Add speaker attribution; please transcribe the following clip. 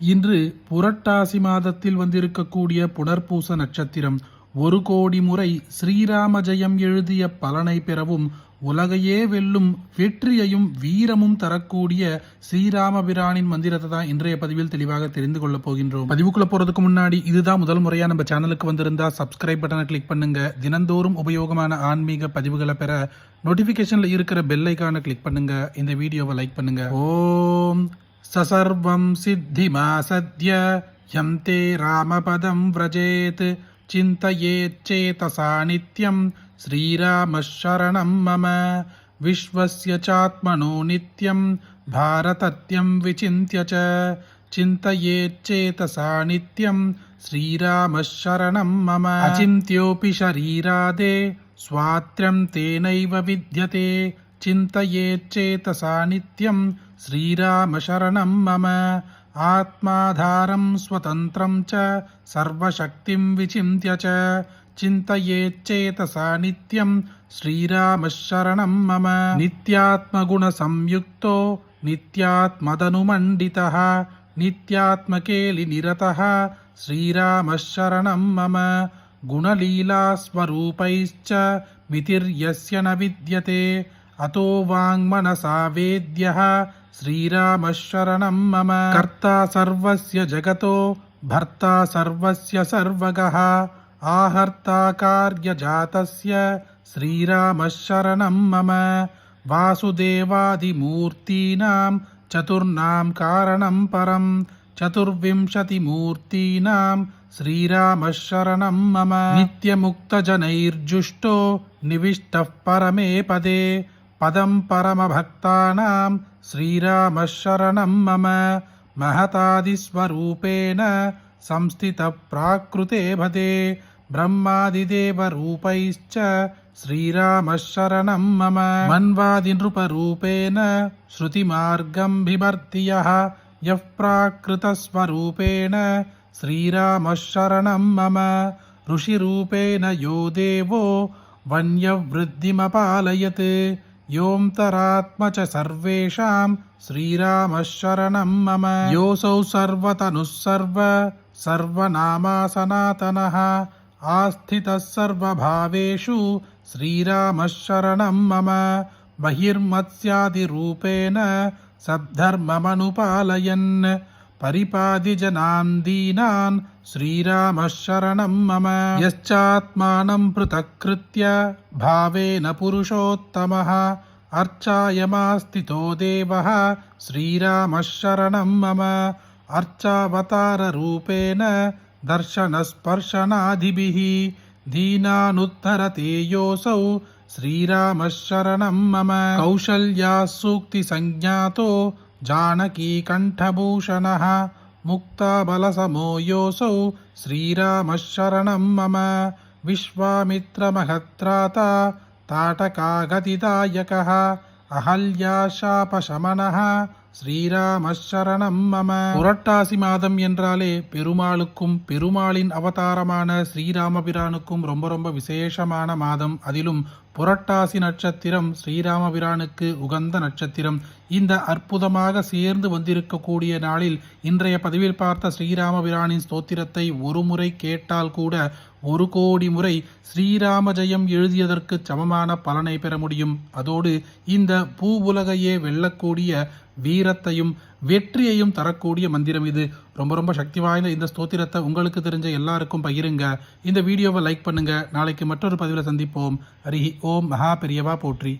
Speaker 1: இன்று புரட்டாசி மாதத்தில் வந்திருக்கக்கூடிய புனர்பூச நட்சத்திரம் ஒரு கோடி முறை ஸ்ரீராம ஜெயம் எழுதிய பலனை பெறவும் உலகையே வெல்லும் வெற்றியையும் வீரமும் தரக்கூடிய ஸ்ரீராமபிரானின் மந்திரத்தை தான் இன்றைய பதிவில் தெளிவாக தெரிந்து கொள்ளப் போகின்றோம். பதிவுக்குள்ள போறதுக்கு முன்னாடி இதுதான் முதல் முறையா நம்ம சேனலுக்கு வந்திருந்தா சப்ஸ்கிரைப் பட்டனை கிளிக் பண்ணுங்க. தினந்தோறும் உபயோகமான ஆன்மீக பதிவுகளை பெற நோட்டிபிகேஷன்ல இருக்கிற பெல் ஐக்கான கிளிக் பண்ணுங்க. இந்த வீடியோவை லைக் பண்ணுங்க. ஓம் ససర్వం సిద్ధిమాసద్య. యం తే రామపదం వ్రజేత్. చింతయేచ్చేతసా నిత్యం శ్రీరామశరణం మమ. విశ్వస్య చాత్మనో నిత్యం భారతత్యం విచింత్య చ. చింతయేచ్చేతసా నిత్యం శ్రీరామశరణం మమ. అచింత్యోపి శరీరాదే స్వాత్ర్యం తేనైవ విద్యతే. చింతయేచ్చేతసా నిత్యం శ్రీరామశరణం మమ ఆత్మాధారం స్వతంత్రం చ సర్వశక్తిం విచింత్య చ చింతయేచ్చేతసా నిత్యం శ్రీరామశరణం మమ నిత్యాత్మగుణ సంయుక్తో నిత్యాత్మదనుమండితః నిత్యాత్మకేలి నిరతః శ్రీరామశరణం మమ గుణలీలాస్వరూపైశ్చ మితిర్యస్య న విద్యతే అతో వాంగ్మనసా వేద్య శ్రీరామశరణం మమ. కర్త సర్వస్య జగతో భర్త సర్వస్య సర్వగ ఆహర్త కార్యజాతస్య శ్రీరామశరణం మమ. వాసుదేవాదిమూర్తీనాం చతుర్నాం కారణం పరం చతుర్వింశతిమూర్తీనాం శ్రీరామశరణం మమ. నిత్యముక్తజనైర్జుష్టో నివిష్టः పరమే పదే पदं परमभक्तानां श्रीरामशरणं मम महतादिस्वरूपेण संस्थितप्राकृते भदे ब्रह्मादिदेवरूपैश्च श्रीरामशरणं मम मन्वादिनृपरूपेण श्रुतिमार्गं बिभर्ति यः यः प्राकृतस्वरूपेण श्रीरामशरणं मम ऋषिरूपेण यो देवो वन्यवृद्धिमपालयत् योऽन्तरात्म च सर्वेषां श्रीरामशरणं मम योऽसौ सर्वतनुः सर्व सर्वनामा सनातनः आस्थितः सर्वभावेषु श्रीरामशरणं मम बहिर्मत्स्यादिरूपेण सद्धर्ममनुपालयन् परिपादिजनां दीनान् श्रीरामशरणं मम यश्चात्मानं पृथक्कृत्य भावेन पुरुषोत्तमः अर्चायमास्थितो देवः श्रीरामशरणं मम अर्चावताररूपेण दर्शनस्पर्शनादिभिः दीनानुद्धरते योऽसौ श्रीरामशरणं मम कौशल्याः सूक्तिसञ्ज्ञातो जानकीकण्ठभूषणः मुक्ताबलसमो योऽसौ श्रीरामशरणं मम विश्वामित्रमहत्राता ताटकागतिदायकः அகல்யாஷாபசமனஹ ஸ்ரீராமசரணம் மம புரட்டாசி மாதம் என்றாலே பெருமாளுக்கும் பெருமாளின் அவதாரமான ஸ்ரீராமபிரானுக்கும் ரொம்ப ரொம்ப விசேஷமான மாதம் அதிலும் புரட்டாசி நட்சத்திரம் ஸ்ரீராமபிரானுக்கு உகந்த நட்சத்திரம் இந்த அற்புதமாக சேர்ந்து வந்திருக்கக்கூடிய நாளில் இன்றைய பதிவில் பார்த்த ஸ்ரீராமபிரானின் ஸ்தோத்திரத்தை ஒரு முறை கேட்டால் கூட ஒரு கோடி முறை ஸ்ரீராம ஜெயம் எழுதியதற்கு சமமான பலனை பெற முடியும். அதோடு இந்த பூ உலகையே வெல்லக்கூடிய வீரத்தையும் வெற்றியையும் தரக்கூடிய மந்திரம் இது. ரொம்ப ரொம்ப சக்தி வாய்ந்த இந்த ஸ்தோத்திரத்தை உங்களுக்கு தெரிஞ்ச எல்லாருக்கும் பகிருங்க. இந்த வீடியோவை லைக் பண்ணுங்க. நாளைக்கு மற்றொரு பதிவில் சந்திப்போம். ஹரி ஓம். மகா பெரியவா போற்றி.